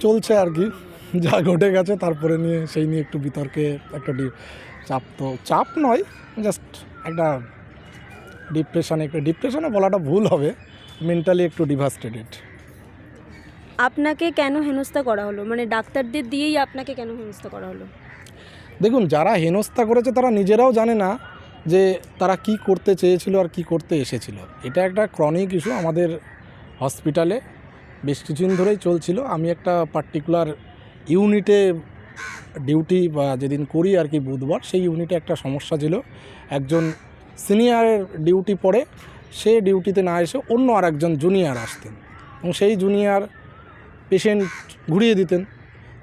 চলছে আর কি। যা ঘটে গেছে তারপরে নিয়ে সেই নিয়ে একটু বিতর্কে একটা চাপ তো চাপ নয় জাস্ট একটা ডিপ্রেশনে একটু ডিপ্রেশনে বলাটা ভুল হবে মেন্টালি একটু ডিভাস্টেটেড আপনাকে কেন হেনস্থা করা হলো? মানে ডাক্তারদের দিয়েই আপনাকে কেন হেনস্থা করা হলো? দেখুন যারা হেনস্থা করেছে তারা নিজেরাও জানে না যে তারা কি করতে চেয়েছিল আর কি করতে এসেছিল। এটা একটা ক্রনিক ইস্যু আমাদের হসপিটালে বেশ কিছুদিন ধরেই চলছিল। আমি একটা পার্টিকুলার ইউনিটে ডিউটি বা যেদিন করি আর কি বুধবার, সেই ইউনিটে একটা সমস্যা ছিল। একজন সিনিয়রের ডিউটি পড়ে, সে ডিউটিতে না এসে অন্য আর একজন জুনিয়র আসতেন এবং সেই জুনিয়র পেশেন্ট ঘুরিয়ে দিতেন।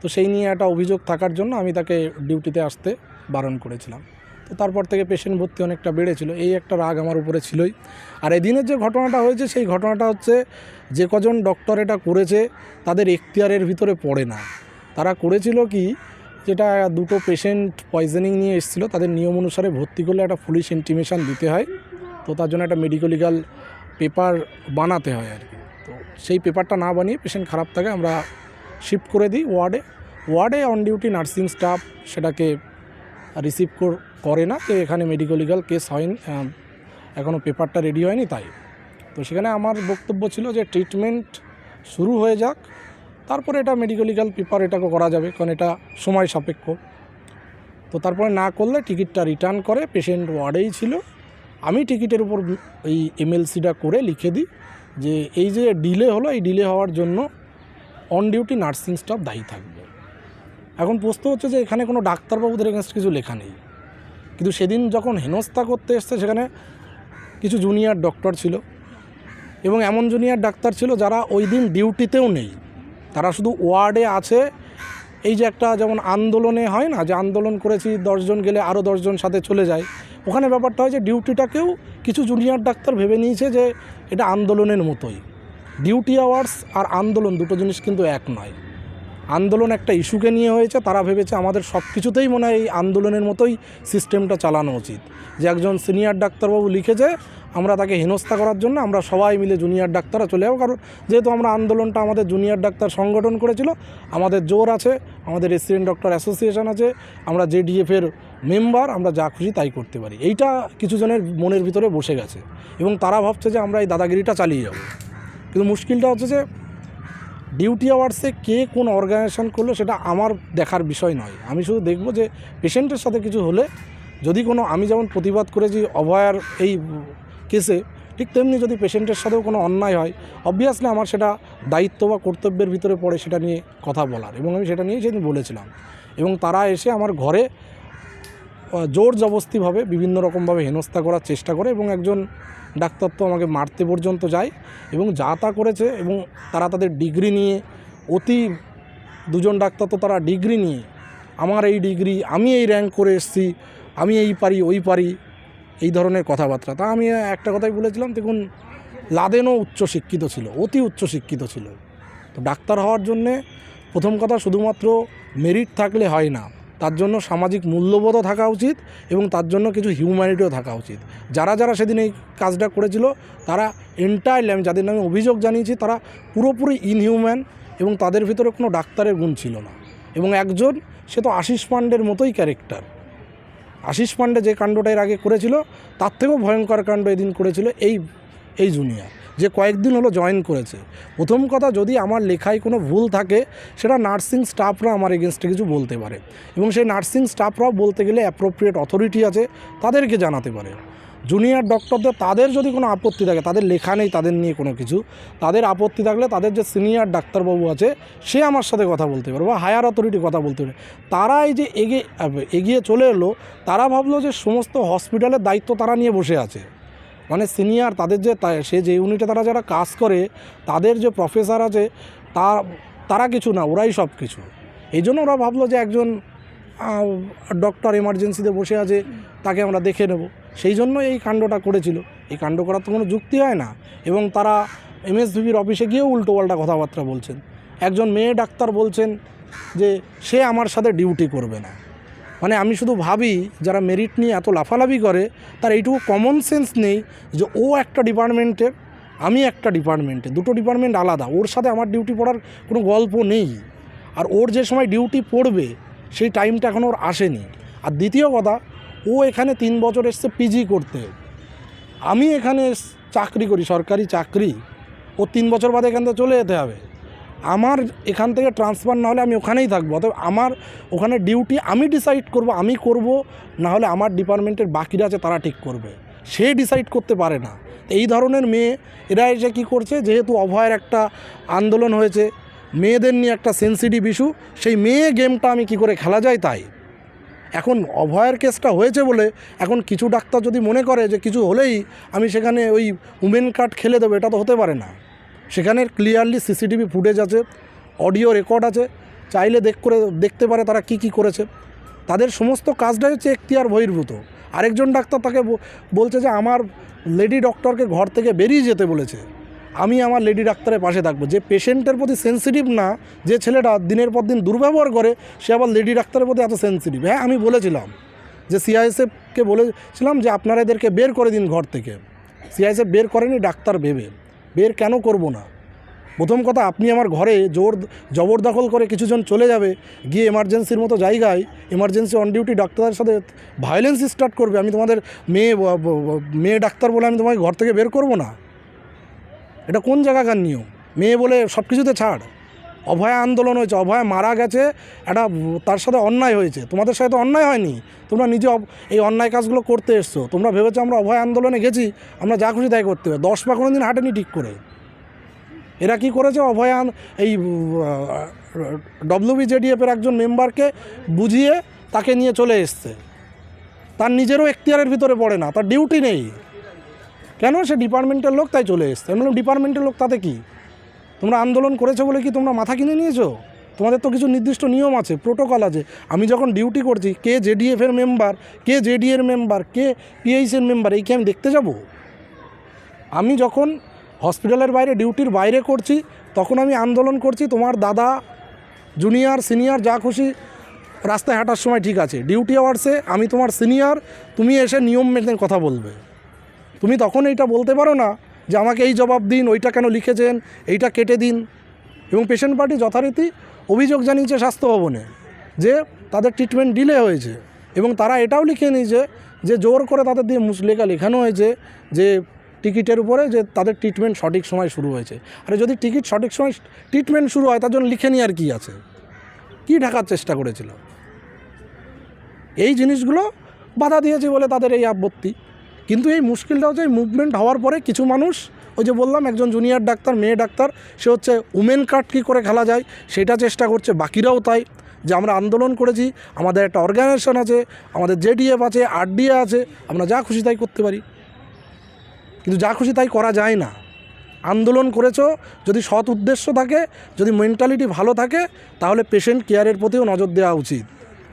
তো সেই নিয়ে একটা অভিযোগ থাকার জন্য আমি তাকে ডিউটিতে আসতে বারণ করেছিলাম। তো তারপর থেকে পেশেন্ট ভর্তি অনেকটা বেড়েছিল। এই একটা রাগ আমার উপরে ছিলই। আর এদিনের যে ঘটনাটা হয়েছে, সেই ঘটনাটা হচ্ছে যে কজন ডক্টর এটা করেছে, তাদের এখতিয়ারের ভিতরে পড়ে না। তারা করেছিল কি, যেটা দুটো পেশেন্ট পয়জনিং নিয়ে এসেছিল, তাদের নিয়ম অনুসারে ভর্তি করলে একটা পুলিশ ইন্টিমেশন দিতে হয়। তো তার জন্য একটা মেডিকেল লিগাল পেপার বানাতে হয় আর কি। তো সেই পেপারটা না বানিয়ে পেশেন্ট খারাপ থাকে, আমরা শিফট করে দিই ওয়ার্ডে ওয়ার্ডে অন ডিউটি নার্সিং স্টাফ সেটাকে রিসিভ করে না যে এখানে মেডিকেল লিগাল কেস হয়নি এখনও পেপারটা রেডি হয়নি তাই। তো সেখানে আমার বক্তব্য ছিল যে ট্রিটমেন্ট শুরু হয়ে যাক, তারপরে এটা মেডিকেল লিগাল পেপার এটাকে করা যাবে, কারণ এটা সময় সাপেক্ষ। তো তারপরে না করলে টিকিটটা রিটার্ন করে পেশেন্ট ওয়ার্ডেই ছিল। আমি টিকিটের উপর এই এমএলসিটা করে লিখে দিই যে এই যে ডিলে হলো, এই ডিলে হওয়ার জন্য অন ডিউটি নার্সিং স্টাফ দায়ী থাকবে। এখন প্রশ্ন হচ্ছে যে এখানে কোনো ডাক্তারবাবুদের এগেনস্ট কিছু লেখা নেই। কিন্তু সেদিন যখন হেনস্থা করতে এসছে, সেখানে কিছু জুনিয়র ডক্টর ছিল এবং এমন জুনিয়র ডাক্তার ছিল যারা ওই দিন ডিউটিতেও নেই। তারা শুধু ওয়ার্ডে আছে। এই যে একটা যেমন আন্দোলনে হয় না, যে আন্দোলন করেছি, দশজন গেলে আরও দশজন সাথে চলে যায়। ওখানে ব্যাপারটা হয় যে ডিউটিটাকেও কিছু জুনিয়র ডাক্তার ভেবে নিয়েছে যে এটা আন্দোলনের মতোই। ডিউটি আওয়ার্স আর আন্দোলন দুটো জিনিস কিন্তু এক নয়। আন্দোলন একটা ইস্যুকে নিয়ে হয়েছে, তারা ভেবেছে আমাদের সব কিছুতেই মনে হয় এই আন্দোলনের মতোই সিস্টেমটা চালানো উচিত। যে একজন সিনিয়র ডাক্তারবাবু লিখেছে, আমরা তাকে হেনস্থা করার জন্য আমরা সবাই মিলে জুনিয়র ডাক্তাররা চলে যাব। কারণ যেহেতু আমরা আন্দোলনটা আমাদের জুনিয়র ডাক্তার সংগঠন করেছিল, আমাদের জোর আছে, আমাদের রেসিডেন্ট ডক্টর অ্যাসোসিয়েশন আছে, আমরা জেডিএফের মেম্বার আমরা যা খুশি তাই করতে পারি। এইটা কিছু জনের মনের ভিতরে বসে গেছে। এবং তারা ভাবছে যে আমরা এই দাদাগিরিটা চালিয়ে যাব। কিন্তু মুশকিলটা হচ্ছে যে ডিউটি আওয়ার্সে কে কোন অর্গানাইজেশন করল সেটা আমার দেখার বিষয় নয়। আমি শুধু দেখব যে পেশেন্টের সাথে কিছু হলে যদি কোনো আমি যেমন প্রতিবাদ করেছি অভয়ার এই কেসে, ঠিক তেমনি যদি পেশেন্টের সাথেও কোনো অন্যায় হয় অবভিয়াসলি আমার সেটা দায়িত্ব বা কর্তব্যের ভিতরে পড়ে সেটা নিয়ে কথা বলার এবং আমি সেটা নিয়েই সেদিন বলেছিলাম। এবং তারা এসে আমার ঘরে জোর জবস্তিভাবে বিভিন্ন রকমভাবে হেনস্থা করার চেষ্টা করে এবং একজন ডাক্তার তো আমাকে মারতে পর্যন্ত যায় এবং যা তা করেছে এবং তারা তাদের ডিগ্রি নিয়ে অতি দুজন ডাক্তার তো তারা ডিগ্রি নিয়ে, আমার এই ডিগ্রি, আমি এই র্যাঙ্ক করে এসেছি, আমি এই পারি, ওই পারি, এই ধরনের কথাবার্তা। তা আমি একটা কথাই বলেছিলাম, দেখুন, লাদেনও উচ্চশিক্ষিত ছিল, অতি উচ্চশিক্ষিত ছিল। তো ডাক্তার হওয়ার জন্যে প্রথম কথা শুধুমাত্র মেরিট থাকলে হয় না। তার জন্য সামাজিক মূল্যবোধও থাকা উচিত এবং তার জন্য কিছু হিউম্যানিটিও থাকা উচিত। যারা যারা সেদিন এই কাজটা করেছিল, তারা এন্টায়ারলি আমি যাদের নামে অভিযোগ জানিয়েছি, তারা পুরোপুরি ইনহিউম্যান এবং তাদের ভিতরে কোনো ডাক্তারের গুণ ছিল না। এবং একজন, সে তো আশিস পাণ্ডের মতোই ক্যারেক্টার আশিস পাণ্ডে যে কাণ্ডটা এর আগে করেছিল, তার থেকেও ভয়ঙ্কর কাণ্ড এদিন করেছিল এই এই জুনিয়র যে কয়েকদিন হলো জয়েন করেছে। প্রথম কথা, যদি আমার লেখায় কোনো ভুল থাকে, সেটা নার্সিং স্টাফরা আমার এগেনস্টে কিছু বলতে পারে। এবং সেই নার্সিং স্টাফরাও বলতে গেলে অ্যাপ্রোপ্রিয়েট অথরিটি আছে, তাদেরকে জানাতে পারে। জুনিয়র ডক্টরদের তাদের যদি কোনো আপত্তি থাকে, তাদের লেখা নেই, তাদের নিয়ে কোনো কিছু, তাদের আপত্তি থাকলে তাদের যে সিনিয়র ডাক্তারবাবু আছে, সে আমার সাথে কথা বলতে পারে বা হায়ার অথরিটি কথা বলতে পারে। তারা এই যে এগিয়ে এগিয়ে চলে এলো, তারা ভাবলো যে সমস্ত হসপিটালের দায়িত্ব তারা নিয়ে বসে আছে। মানে সিনিয়র তাদের যে সে যে ইউনিটে তারা যারা কাজ করে, তাদের যে প্রফেসর আছে, তা তারা কিছু না, ওরাই সব কিছু। এই জন্য ওরা ভাবলো যে একজন ডক্টর এমার্জেন্সিতে বসে আছে, তাকে আমরা দেখে নেব। সেই জন্য এই কাণ্ডটা করেছিল। এই কাণ্ড করার তো কোনো যুক্তি হয় না। এবং তারা এমএসভিবির অফিসে গিয়েও উল্টো পাল্টা কথাবার্তা বলছেন। একজন মেয়ে ডাক্তার বলছেন যে, সে আমার সাথে ডিউটি করবে না। মানে আমি শুধু ভাবি, যারা মেরিট নিয়ে এত লাফালাফি করে, তার এইটুকু কমন সেন্স নেই যে ও একটা ডিপার্টমেন্টের, আমি একটা ডিপার্টমেন্টে দুটো ডিপার্টমেন্ট আলাদা, ওর সাথে আমার ডিউটি পড়ার কোনো গল্প নেই। আর ওর যে সময় ডিউটি পড়বে, সেই টাইমটা এখন ওর আসেনি। আর দ্বিতীয় কথা, ও এখানে তিন বছর এসছে পিজি করতে। আমি এখানে চাকরি করি, সরকারি চাকরি। ও তিন বছর বাদে এখান থেকে চলে যেতে হবে। আমার এখান থেকে ট্রান্সফার না হলে আমি ওখানেই থাকব। অতএব আমার ওখানে ডিউটি আমি ডিসাইড করব, আমি করব, না হলে আমার ডিপার্টমেন্টের বাকিরা আছে তারা ঠিক করবে। সে ডিসাইড করতে পারে না। এই ধরনের মেয়ে, এরা এসে কী করছে, যেহেতু অভয়ের একটা আন্দোলন হয়েছে, মেয়েদের নিয়ে একটা সেন্সিটিভ ইস্যু সেই মেয়ে গেমটা আমি কি করে খেলা যায় তাই? এখন অভয়ের কেসটা হয়েছে বলে এখন কিছু ডাক্তার যদি মনে করে যে কিছু হলেই আমি সেখানে ওই উমেন কার্ড খেলে দেবো, এটা তো হতে পারে না। সেখানে ক্লিয়ারলি সিসিটিভি ফুটেজ আছে অডিও রেকর্ড আছে, চাইলে দেখ করে, দেখতে পারে তারা কি কি করেছে। তাদের সমস্ত কাজটাই হচ্ছে এখতিয়ার বহির্ভূত। আরেকজন ডাক্তার তাকে বলছে যে আমার লেডি ডক্টরকে ঘর থেকে বেরিয়ে যেতে বলেছে। আমি আমার লেডি ডাক্তারের পাশে থাকব। যে পেশেন্টের প্রতি সেন্সিটিভ না, যে ছেলেটা দিনের পর দিন দুর্ব্যবহার করে, সে আবার লেডি ডাক্তারের প্রতি এত সেন্সিটিভ হ্যাঁ আমি বলেছিলাম যে সিআইএসএফকে বলেছিলাম যে আপনারা এদেরকে বের করে দিন ঘর থেকে। সিআইএসএফ বের করেনি, ডাক্তার ভেবে। বের কেন করব না? প্রথম কথা, আপনি আমার ঘরে জোর জবরদখল করে কিছুজন চলে যাবে, গিয়ে এমার্জেন্সির মতো জায়গায় এমার্জেন্সি অন ডিউটি ডাক্তারের সাথে ভায়োলেন্স স্টার্ট করবে, আমি তোমাদের মেয়ে মেয়ে ডাক্তার বলে আমি তোমাকে ঘর থেকে বের করব না? এটা কোন জায়গাকার নিয়ম? মেয়ে বলে সব কিছুতে ছাড়। অভয়া আন্দোলন হয়েছে, অভয়া মারা গেছে, একটা তার সাথে অন্যায় হয়েছে। তোমাদের সাথে তো অন্যায় হয়নি। তোমরা নিজে এই অন্যায় কাজগুলো করতে এসছো। তোমরা ভেবেছো আমরা অভয় আন্দোলনে গেছি, আমরা যা খুশি তাই করতে হবে। দশ পা কোনো দিন হাঁটেনি ঠিক করে। এরা কি করেছে? অভয় এই ডব্লিউবি জেডিএফের একজন মেম্বারকে বুঝিয়ে তাকে নিয়ে চলে এসছে। তার নিজেরও এখতিয়ারের ভিতরে পড়ে না, তার ডিউটি নেই। কেন? সে ডিপার্টমেন্টের লোক তাই চলে এসছে। আমি বললাম, ডিপার্টমেন্টের লোক তাতে কি? তোমরা আন্দোলন করেছ বলে কি তোমরা মাথা কিনে নিয়েছো? তোমাদের তো কিছু নির্দিষ্ট নিয়ম আছে প্রোটোকল আছে। আমি যখন ডিউটি করছি, কে জেডিএফ এর মেম্বার কে জেডি এর মেম্বার কে পিএইচ এর মেম্বার এই কি আমি দেখতে যাব? আমি যখন হসপিটালের বাইরে ডিউটির বাইরে করছি, তখন আমি আন্দোলন করছি, তোমার দাদা জুনিয়র সিনিয়র যা খুশি, রাস্তায় হাঁটার সময় ঠিক আছে। ডিউটি আওয়ার্সে আমি তোমার সিনিয়র তুমি এসে নিয়ম মেনে কথা বলবে। তুমি তখন এইটা বলতে পারো না যে আমাকে এই জবাব দিন, ওইটা কেন লিখেছেন, এইটা কেটে দিন। এবং পেশেন্ট পার্টি যথারীতি অভিযোগ জানিয়েছে স্বাস্থ্য ভবনে যে তাদের ট্রিটমেন্ট ডিলে হয়েছে। এবং তারা এটাও লিখে নিয়েছে যে জোর করে তাদের দিয়ে মুসলেখা লেখানো হয়েছে যে টিকিটের উপরে যে তাদের ট্রিটমেন্ট সঠিক সময় শুরু হয়েছে। আরে যদি টিকিট সঠিক সময় ট্রিটমেন্ট শুরু হয়, তার জন্য লিখে নিয়ে আর কি আছে? কি ঢাকার চেষ্টা করেছিল? এই জিনিসগুলো বাধা দিয়েছে বলে তাদের এই আপত্তি। কিন্তু এই মুশকিলটা হচ্ছে মুভমেন্ট হওয়ার পরে কিছু মানুষ, ওই যে বললাম, একজন জুনিয়র ডাক্তার, মেয়ে ডাক্তার, সে হচ্ছে উমেন কার্ড কী করে খেলা যায়, সেটা চেষ্টা করছে, বাকিরাও তাই। যে আমরা আন্দোলন করেছি, আমাদের একটা অর্গানাইজেশন আছে, আমাদের জেডিএফ আছে আরডিএ আছে, আমরা যা খুশি তাই করতে পারি। কিন্তু যা খুশি তাই করা যায় না। আন্দোলন করেছ, যদি সৎ উদ্দেশ্য থাকে, যদি মেন্টালিটি ভালো থাকে, তাহলে পেশেন্ট কেয়ারের প্রতিও নজর দেওয়া উচিত।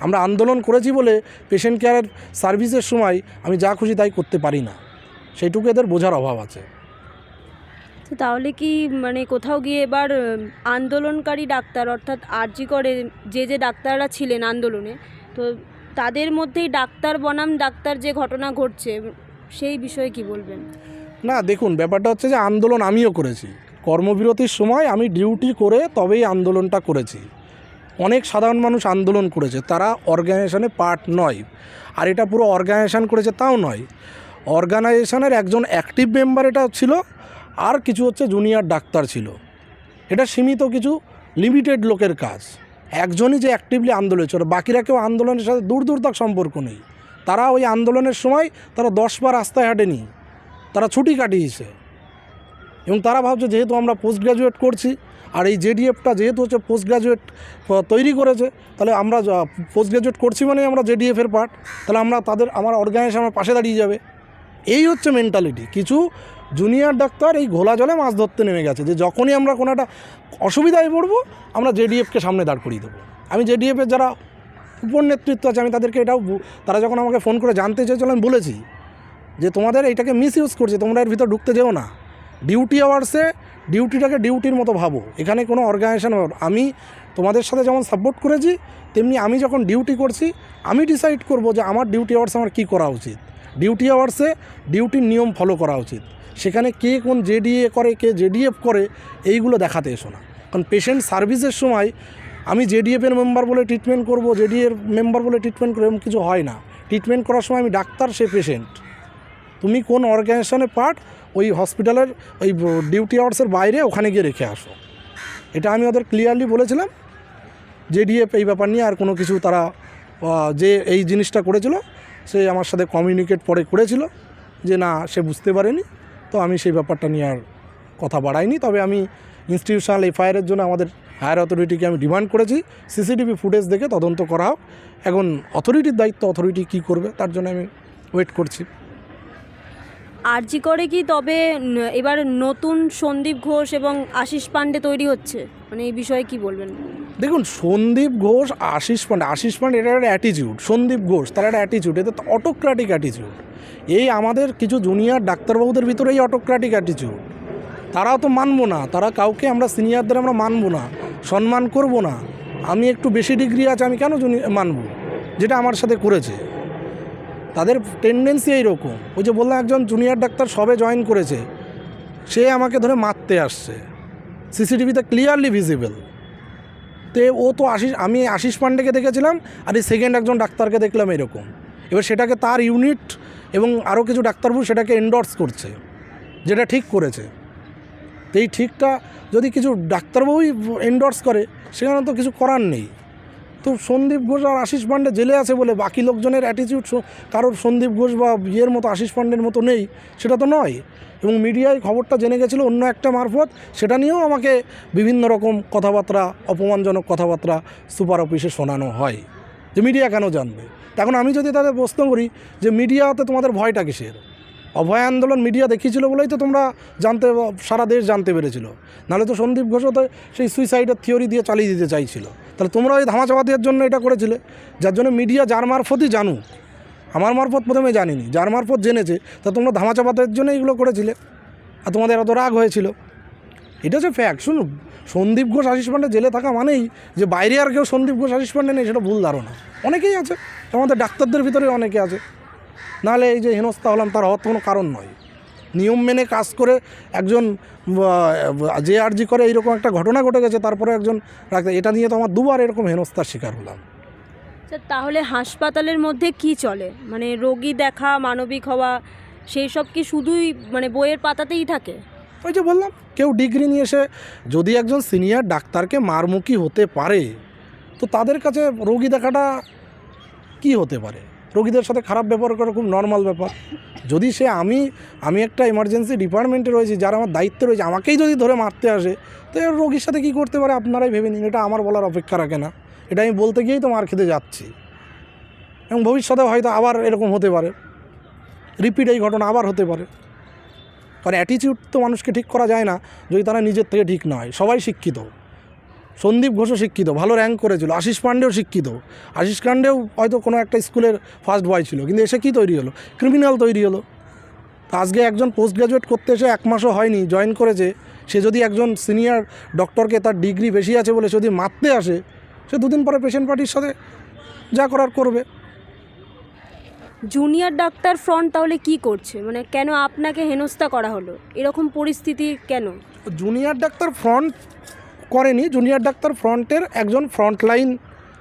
আমরা আন্দোলন করেছি বলে পেশেন্ট কেয়ারের সার্ভিসের সময় আমি যা খুশি তাই করতে পারি না। সেইটুকু এদের বোঝার অভাব আছে। তো তাহলে কি মানে কোথাও গিয়ে এবার আন্দোলনকারী ডাক্তার অর্থাৎ আরজি করে যে যে ডাক্তাররা ছিলেন আন্দোলনে তো তাদের মধ্যেই ডাক্তার বনাম ডাক্তার যে ঘটনা ঘটছে সেই বিষয়ে কি বলবেন? না দেখুন ব্যাপারটা হচ্ছে যে আন্দোলন আমিও করেছি। কর্মবিরতির সময় আমি ডিউটি করে তবেই আন্দোলনটা করেছি। অনেক সাধারণ মানুষ আন্দোলন করেছে, তারা অর্গানাইজেশনে পার্ট নয়। আর এটা পুরো অর্গানাইজেশন করেছে তাও নয়। অর্গানাইজেশনের একজন অ্যাক্টিভ মেম্বার এটা ছিল, আর কিছু হচ্ছে জুনিয়র ডাক্তার ছিল। এটা সীমিত কিছু লিমিটেড লোকের কাজ। একজনই যে অ্যাক্টিভলি আন্দোলন ছিল, বাকিরা কেউ আন্দোলনের সাথে দূর দূর তাক সম্পর্ক নেই। তারা ওই আন্দোলনের সময় তারা দশবার রাস্তায় হাঁটেনি, তারা ছুটি কাটিয়েছে। এবং তারা ভাবছে, যেহেতু আমরা পোস্ট গ্রাজুয়েট করছি আর এই জেডিএফটা যেহেতু হচ্ছে পোস্ট গ্রাজুয়েট তৈরি করেছে, তাহলে আমরা পোস্ট গ্রাজুয়েট করছি মানে আমরা জেডিএফের পার্ট তাহলে আমরা তাদের, আমার অর্গানাইজেশন আমার পাশে দাঁড়িয়ে যাবে। এই হচ্ছে মেন্টালিটি কিছু জুনিয়র ডাক্তার এই ঘোলা জলে মাছ ধরতে নেমে গেছে, যে যখনই আমরা কোনো একটা অসুবিধায় পড়ব, আমরা জেডিএফকে সামনে দাঁড় করিয়ে দেবো। আমি জেডিএফের যারা উপর নেতৃত্ব আছে, আমি তাদেরকে এটাও তারা যখন আমাকে ফোন করে জানতে চেয়েছিল, আমি বলেছি যে তোমাদের এইটাকে মিস ইউজ করছে, তোমরা এর ভিতর ঢুকতে যেও না। ডিউটি আওয়ার্সে ডিউটিটাকে ডিউটির মতো ভাবো। এখানে কোনো অর্গানাইজেশন আমি তোমাদের সাথে যেমন সাপোর্ট করেছি, তেমনি আমি যখন ডিউটি করছি, আমি ডিসাইড করব যে আমার ডিউটি আওয়ার্স আমার কী করা উচিত। ডিউটি আওয়ার্সে ডিউটির নিয়ম ফলো করা উচিত। সেখানে কে কোন জেডিএ করে, কে জেডিএফ করে, এইগুলো দেখাতে এসো না। কারণ পেশেন্ট সার্ভিসের সময় আমি জেডিএফের মেম্বার বলে ট্রিটমেন্ট করব জেডিএর মেম্বার বলে ট্রিটমেন্ট করব এরকম কিছু হয় না। ট্রিটমেন্ট করার সময় আমি ডাক্তার সে পেশেন্ট তুমি কোন অর্গানাইজেশনের পার্ট ওই হসপিটালের ওই ডিউটি আওয়ার্সের বাইরে ওখানে গিয়ে রেখে আসো। এটা আমি ওদের ক্লিয়ারলি বলেছিলাম জেডিএফ এই ব্যাপার নিয়ে আর কোনো কিছু তারা যে এই জিনিসটা করেছিল, সে আমার সাথে কমিউনিকেট পরে করেছিল যে না, সে বুঝতে পারেনি। তো আমি সেই ব্যাপারটা নিয়ে আর কথা বাড়াইনি। তবে আমি ইনস্টিটিউশনাল এফআইআরের জন্য আমাদের হায়ার অথরিটিকে আমি ডিমান্ড করেছি। সিসিটিভি ফুটেজ দেখে তদন্ত করা হোক। এখন অথরিটির দায়িত্ব অথরিটি কী করবে, তার জন্য আমি ওয়েট করছি। আরজি করে কি তবে এবার নতুন সন্দীপ ঘোষ এবং আশিস পান্ডে তৈরি হচ্ছে? মানে এই বিষয়ে কি বলবেন? দেখুন, সন্দীপ ঘোষ, আশিস পান্ডে আশিস পান্ডে এটা একটা অ্যাটিটিউড সন্দীপ ঘোষ, তার একটা অ্যাটিটিউড এটা তো অটোক্র্যাটিক অ্যাটিটিউড এই আমাদের কিছু জুনিয়র ডাক্তারবাবুদের ভিতরে এই অটোক্র্যাটিক অ্যাটিটিউড তারাও তো মানবো না, তারা কাউকে আমরা সিনিয়রদের আমরা মানবো না, সম্মান করব না। আমি একটু বেশি ডিগ্রি আছে, আমি কেন মানবো? যেটা আমার সাথে করেছে। তাদের টেন্ডেন্সি এইরকম। ওই যে বললাম একজন জুনিয়র ডাক্তার সবে জয়েন করেছে, সে আমাকে ধরে মারতে আসছে। সিসিটিভিতে ক্লিয়ারলি ভিজিবল তে ও তো আশিস, আমি আশিস পান্ডেকে দেখেছিলাম, আর এই সেকেন্ড একজন ডাক্তারকে দেখলাম এরকম এবার সেটাকে তার ইউনিট এবং আরও কিছু ডাক্তারবাবু সেটাকে এন্ডর্স করছে, যেটা ঠিক করেছে। তো এই ঠিকটা যদি কিছু ডাক্তারবাবুই এন্ডর্স করে, সেখানে তো কিছু করার নেই। তো সন্দীপ ঘোষ আর আশিস পান্ডে জেলে আছে বলে বাকি লোকজনের অ্যাটিটিউড কারোর সন্দীপ ঘোষ বা ইয়ের মতো আশিস পান্ডের মতো নেই, সেটা তো নয়। এবং মিডিয়ায় খবরটা জেনে গেছিল অন্য একটা মারফত, সেটা নিয়েও আমাকে বিভিন্ন রকম কথাবার্তা, অপমানজনক কথাবার্তা সুপার অফিসে শোনানো হয়। যে মিডিয়া কেন জানবে? এখন আমি যদি তাদের প্রশ্ন করি যে মিডিয়াতে তোমাদের ভয়টা কিসের? অভয় আন্দোলন মিডিয়া দেখিয়েছিল বলেই তো তোমরা জানতে, সারা দেশ জানতে পেরেছিল। নাহলে তো সন্দীপ ঘোষও তো সেই সুইসাইডের থিওরি দিয়ে চালিয়ে দিতে চাইছিল। তাহলে তোমরা ওই ধামাচাপা দেওয়ার জন্য এটা করেছিলে। যার জন্য মিডিয়া যার মারফতই জানুক। আমার মারফত প্রথমে জানিনি। যার মারফত জেনেছে, তা তোমরা ধামাচাপাতের জন্য এগুলো করেছিলে। আর তোমাদের এত রাগ হয়েছিল। এটা হচ্ছে ফ্যাক্ট শুনুন, সন্দীপ ঘোষ, আশিস পান্ডে জেলে থাকা মানেই যে বাইরে আর কেউ সন্দীপ ঘোষ, আশিস পান্ডে নেই, সেটা ভুল ধারণা। অনেকেই আছে। আমাদের ডাক্তারদের ভিতরে অনেকে আছে। নাহলে এই যে হেনস্থা হলাম তার হওয়ার কোনো কারণ নয়। নিয়ম মেনে কাজ করে একজন যে আর্জি করে এইরকম একটা ঘটনা ঘটে গেছে তারপরে একজন রাখতে এটা নিয়ে তো আমার দুবার এরকম হেনস্থার শিকার হলাম। আচ্ছা, তাহলে হাসপাতালের মধ্যে কি চলে? মানে রোগী দেখা মানবিক হওয়া সেই সব কি শুধুই মানে বইয়ের পাতাতেই থাকে? ওই যে বললাম কেউ ডিগ্রি নিয়ে এসে যদি একজন সিনিয়র ডাক্তারকে মারমুখী হতে পারে তো তাদের কাছে রোগী দেখাটা কি হতে পারে? রোগীদের সাথে খারাপ ব্যবহার করা খুব নর্মাল ব্যাপার। যদি সে আমি আমি একটা এমার্জেন্সি ডিপার্টমেন্টে রয়েছি, যার আমার দায়িত্ব রয়েছে, আমাকেই যদি ধরে মারতে আসে, তো রোগীর সাথে কী করতে পারে আপনারাই ভেবে নিন, এটা আমার বলার অপেক্ষা রাখে না। এটা আমি বলতে গিয়েই তো মার খেতে যাচ্ছি। এবং ভবিষ্যতে হয়তো আবার এরকম হতে পারে। রিপিট এই ঘটনা আবার হতে পারে। কারণ অ্যাটিচিউড তো মানুষকে ঠিক করা যায় না, যদি তারা নিজের থেকে ঠিক না হয়। সবাই শিক্ষিত। সন্দীপ ঘোষও শিক্ষিত ভালো র্যাঙ্ক করেছিল আশিস পান্ডেও শিক্ষিত। আশিস পান্ডেও হয়তো কোনো একটা স্কুলের ফার্স্ট বয় ছিল কিন্তু এসে কী তৈরি হলো? ক্রিমিনাল তৈরি হলো। আজকে একজন পোস্ট গ্রাজুয়েট করতে এসে এক মাসও হয়নি জয়েন করেছে সে যদি একজন সিনিয়র ডক্টরকে তার ডিগ্রি বেশি আছে বলে সে যদি মারতে আসে সে দুদিন পরে পেশেন্ট পার্টির সাথে যা করার করবে। জুনিয়র ডাক্তার ফ্রন্ট তাহলে কি করছে? মানে কেন আপনাকে হেনস্থা করা হলো? এরকম পরিস্থিতি কেন? জুনিয়র ডাক্তার ফ্রন্ট করেনি। জুনিয়র ডাক্তার ফ্রন্টের একজন ফ্রন্টলাইন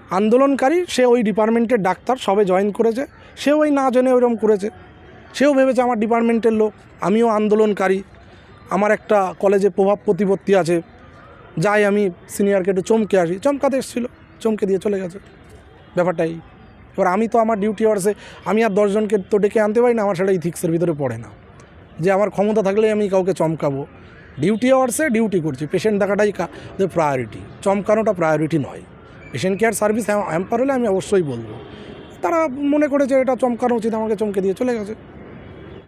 আন্দোলনকারী, সে ওই ডিপার্টমেন্টের ডাক্তার, সবে জয়েন করেছে। সে ওই না জেনে ওইরকম করেছে। সেও ভেবেছে আমার ডিপার্টমেন্টের লোক, আমিও আন্দোলনকারী। আমার একটা কলেজে প্রভাব প্রতিপত্তি আছে। যাই আমি সিনিয়রকে একটু চমকে আসি। চমকাতে এসেছিল, চমকে দিয়ে চলে গেছে। ব্যাপারটাই এবার আমি তো আমার ডিউটি আওয়ার্সে, আমি আর দশজনকে তো ডেকে আনতে পারি না, আমার সেটা ইথিক্সের ভিতরে পড়ে না। যে আমার ক্ষমতা থাকলে আমি কাউকে চমকাবো। ডিউটি আওয়ার্সে ডিউটি করছি পেশেন্ট দেখাটাই প্রায়োরিটি চমকানোটা প্রায়োরিটি নয়। পেশেন্ট কেয়ার সার্ভিস হ্যাম্পার হলে আমি অবশ্যই বলব। তারা মনে করেছে এটা চমকানো উচিত, আমাকে চমকে দিয়ে চলে গেছে।